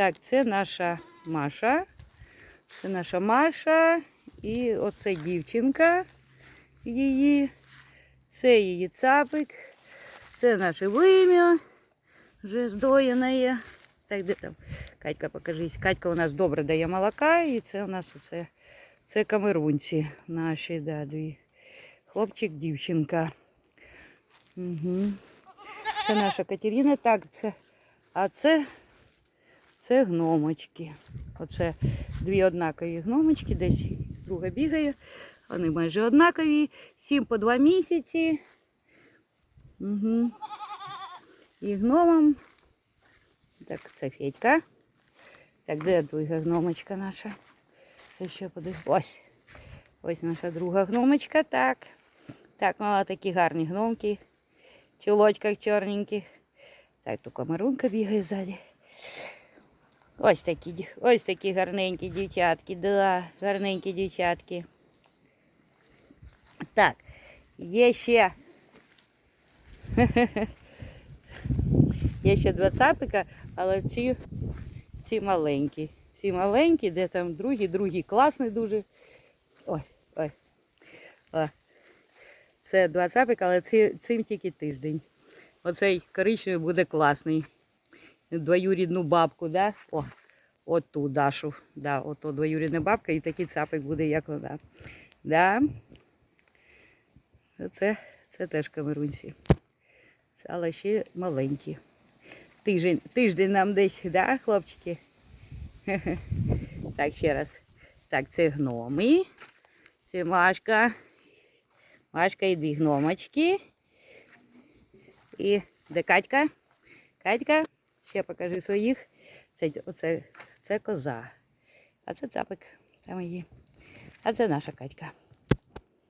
Так, це наша Маша. Це наша Маша. І оце дівчинка її. Це її цапик. Це наше вим'я. Вже здоєне. Так, де там? Катька, покажись. Катька у нас добре дає молока. І це у нас оце, це камерунці наші, да, дві. Хлопчик, дівчинка. Угу. Це наша Катерина. Так, це. А це, це гномочки. Оце дві однакові гномочки, десь друга бігає. Вони майже однакові. Сім по два місяці. Угу. І гномам. Так, це Федька. Так, де друга гномочка наша? Ще. Ось. Ось наша друга гномочка. Так. Так, ну, такі гарні гномки. В чулочках чорненьких. Так, тут комарунка бігає ззаді. Ось такі, ось такі гарненькі дівчатки, да, гарненькі дівчатки. Так, є ще. Є ще два цапика, але ці, ці маленькі. Ці маленькі, де там другий, другий класний дуже. Ось, ось. О. Це два цапика, але ці, цим тільки тиждень. Оцей коричневий буде класний. Двоюрідну бабку, да? О, от ту Дашу. Да, от то двоюрідна бабка і такий цапик буде, як вона. Да. Це, це теж камерунці. Але ще маленькі. Тиждень, тиждень нам десь, да, хлопчики? Так, ще раз. Так, це гноми. Це Машка. Машка і дві гномочки. І де Катька? Катька, ще покажи своїх. Це, оце, це коза. А це цапик. Там її. А це наша Катька.